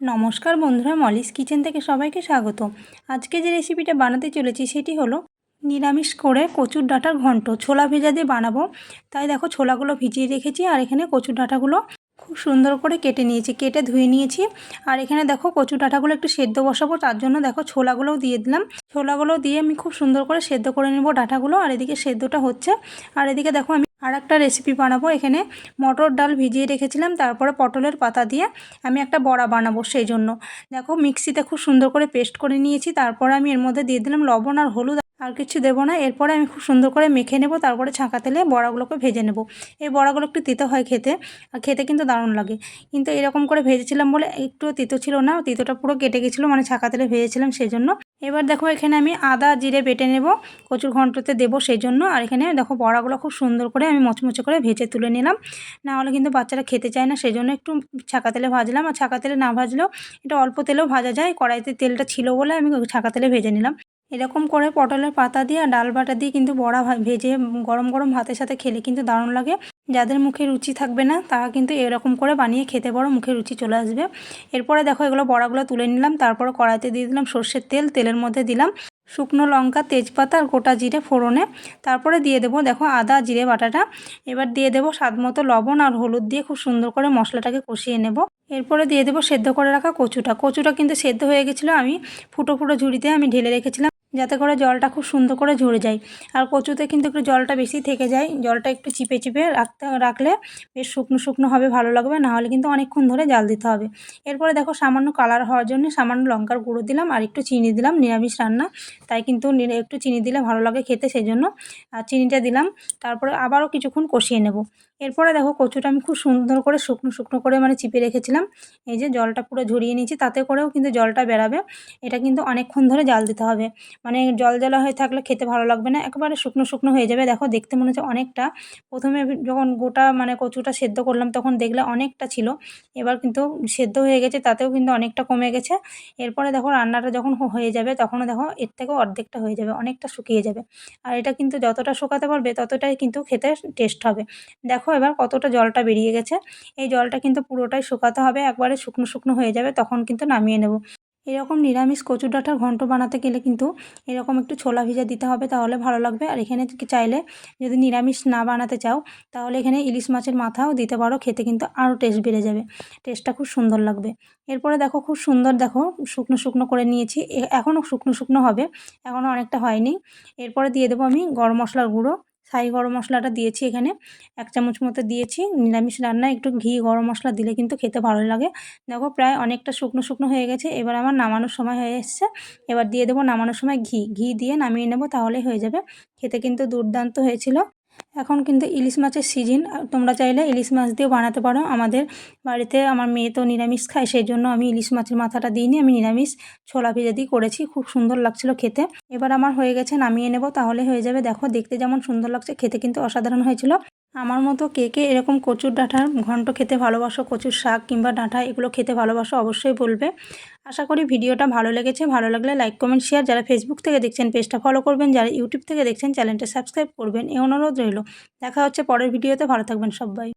নমস্কার বন্ধুরা, Molly's kitchen থেকে সবাইকে স্বাগত। আজকে যে রেসিপিটা বানাতে চলেছি সেটি হলো নিরামিষ করে কচুর ডাঁটার ঘন্ট। ছোলা ভেজা দিয়ে বানাবো। তাই দেখো ছোলাগুলো ভিজিয়ে রেখেছি আর এখানে কচুর ডাঁটাগুলো খুব সুন্দর করে কেটে নিয়েছি। কেটে ধুয়ে নিয়েছি। আর এখানে দেখো কচুর ডাঁটাগুলো একটু সেদ্ধ বসাবো। তার জন্য দেখো ছোলাগুলোও দিয়ে দিলাম। ছোলাগুলো দিয়ে আমি খুব সুন্দর করে সেদ্ধ করে নেব ডাঁটাগুলো। আর এদিকে সেদ্ধটা হচ্ছে। আর এদিকে দেখো আমি আর একটা রেসিপি বানাবো। এখানে মটর ডাল ভিজিয়ে রেখেছিলাম, তারপরে পটলের পাতা দিয়ে আমি একটা বড়া বানাবো সেই জন্য দেখো, মিক্সিতে খুব সুন্দর করে পেস্ট করে নিয়েছি, তারপরে আমি এর মধ্যে দিয়ে দিলাম লবণ আর হলুদ। আর কিছু দেবো না, এরপরে আমি খুব সুন্দর করে মেখে নেব, তারপরে ছাঁকা তেলে বড়াগুলোকে ভেজে নেব। এই বড়াগুলো একটু তিতো হয় খেতে, আর খেতে কিন্তু দারুণ লাগে। কিন্তু এরকম করে ভেজেছিলাম বলে একটু তিতো ছিল না, তিতোটা পুরো কেটে গেছিল মানে ছাঁকা তেলে ভেজেছিলাম সেই জন্য এবার দেখো এখানে আমি আদা, জিরে বেটে নেব। কচুর ঘন্টতে দেবো সেই জন্য আর এখানে দেখো বড়াগুলো খুব সুন্দর করে আমি মচমচে করে ভেজে তুলে নিলাম। না হলে কিন্তু বাচ্চারা খেতে চায় না সেই জন্য একটু ছাকা তেলে ভাজলাম। আর ছাকা তেলে না ভাজলেও এটা অল্প তেলেও ভাজা যায়। কড়াইতে তেলটা ছিল বলে আমি ছাকা তেলে ভেজে নিলাম। এরকম করে পটলের পাতা দিয়ে আর ডাল বাটা দিয়ে কিন্তু বড়া ভেজে গরম গরম ভাতের সাথে খেলে কিন্তু দারুণ লাগে। যাদের মুখে রুচি থাকবে না, তারা কিন্তু এরকম করে বানিয়ে খেতে পারো, মুখে রুচি চলে আসবে। এরপরে দেখো এগুলো বড়াগুলো তুলে নিলাম, তারপরে কড়াইতে দিয়ে দিলাম সর্ষের তেল, তেলের মধ্যে দিলাম শুকনো লঙ্কা, তেজপাতা আর গোটা জিরে ফোড়নে। তারপরে দিয়ে দেবো দেখো আদা, জিরে, বাটাটা। এবার দিয়ে দেবো স্বাদ মতো লবণ আর হলুদ দিয়ে খুব সুন্দর করে মশলাটাকে কষিয়ে নেব। এরপরে দিয়ে দেবো সেদ্ধ করে রাখা কচুটা। কচুটা কিন্তু সেদ্ধ হয়ে গেছিল, আমি ফুটো ফুটো ঝুড়িতে আমি ঢেলে রেখেছিলাম। যাতে করে জলটা খুব সুন্দর করে ঝরে যায়। আর কচুতে কিন্তু একটু জলটা বেশি থেকে যায়। জলটা একটু চিপে চিপে রাখতে, রাখলে বেশ শুকনো শুকনো হবে, ভালো লাগবে। না হলে কিন্তু অনেকক্ষণ ধরে জাল দিতে হবে। এরপরে দেখো সামান্য কালার হওয়ার জন্য সামান্য লঙ্কার গুঁড়ো দিলাম আর একটু চিনি দিলাম, নিরামিষ রান্না। তাই কিন্তু একটু চিনি দিলে ভালো লাগে খেতে সেই জন্য আর চিনিটা দিলাম। তারপরে আবারও কিছুক্ষণ কষিয়ে নেব। এরপরে দেখো কচুটা আমি খুব সুন্দর করে শুকনো শুকনো করে মানে চিপে রেখেছিলাম। এই যে জলটা পুরো ঝরিয়ে নিয়েছি, তাতে করেও কিন্তু জলটা বেরাবে। এটা কিন্তু অনেকক্ষণ ধরে জাল দিতে হবে। মানে জল জলা হয়ে থাকলে খেতে ভালো লাগবে না, একেবারে শুকনো শুকনো হয়ে যাবে। দেখো দেখতে মনে হচ্ছে অনেকটা। প্রথমে যখন গোটা মানে কচুটা সেদ্ধ করলাম তখন দেখলে অনেকটা ছিল। এবার কিন্তু সেদ্ধ হয়ে গেছে, তাতেও কিন্তু অনেকটা কমে গেছে। এরপরে দেখো রান্নাটা যখন হয়ে যাবে তখনও দেখো এর থেকেও অর্ধেকটা হয়ে যাবে, অনেকটা শুকিয়ে যাবে। আর এটা কিন্তু যতটা শুকাতে পারবে ততটাই কিন্তু খেতে টেস্ট হবে। দেখো এবার কতটা জলটা বেরিয়ে গেছে। এই জলটা কিন্তু পুরোটাই শুকাতে হবে, একবারে শুকনো শুকনো হয়ে যাবে, তখন কিন্তু নামিয়ে নেব। এরকম নিরামিষ কচুর ডাঁটার ঘন্ট বানাতে গেলে কিন্তু এরকম একটু ছোলা ভিজা দিতে হবে, তাহলে ভালো লাগবে। আর এখানে চাইলে যদি নিরামিষ না বানাতে চাও, তাহলে এখানে ইলিশ মাছের মাথাও দিতে পারো, খেতে কিন্তু আরও টেস্ট বেড়ে যাবে। টেস্টটা খুব সুন্দর লাগবে। এরপরে দেখো খুব সুন্দর দেখো শুকনো শুকনো করে নিয়েছি এখনও শুকনো শুকনো হবে এখনও অনেকটা হয়নি। এরপরে দিয়ে দেবো আমি গরম মশলার গুঁড়ো। সাই গরম মশলাটা দিয়েছি এখানে। এক চামচ মতো দিয়েছি। নিরামিষ রান্নায় একটু ঘি, গরম মশলা দিলে কিন্তু খেতে ভালো লাগে। দেখো প্রায় অনেকটা শুকনো শুকনো হয়ে গেছে। এবার আমার নামানোর সময় হয়ে এসছে। এবার দিয়ে দেবো নামানোর সময় ঘি। ঘি দিয়ে নামিয়ে নেব তাহলেই হয়ে যাবে। খেতে কিন্তু দুর্দান্ত হয়েছিল। এখন কিন্তু ইলিশ মাছের সিজন তোমরা চাইলে ইলিশ মাছ দিয়েও বানাতে পারো। আমাদের বাড়িতে আমার মেয়ে তো নিরামিষ খায়, সেই জন্য আমি ইলিশ মাছের মাথাটা দিইনি। আমি নিরামিষ ছোলা ভেজা দিয়ে করেছি, খুব সুন্দর লাগছিল খেতে। এবার আমার হয়ে গেছে, নামিয়ে নেব, তাহলে হয়ে যাবে। দেখো, দেখতে যেমন সুন্দর লাগছে, খেতে কিন্তু অসাধারণ হয়েছিল। আমার মতো কে কে এরকম কচুর ডাঁটার ঘন্ট খেতে ভালোবাসো, কচুর শাক কিংবা ডাঁটা, এগুলো খেতে ভালোবাসো অবশ্যই বলবে। আশা করি ভিডিওটা ভালো লেগেছে। ভালো লাগলে লাইক, কমেন্ট, শেয়ার যারা ফেসবুক থেকে দেখছেন, পেজটা ফলো করবেন। যারা ইউটিউব থেকে দেখছেন চ্যানেলটা সাবস্ক্রাইব করবেন। এ অনুরোধ রইল। দেখা হচ্ছে পরের ভিডিওতে। ভালো থাকবেন সবাই।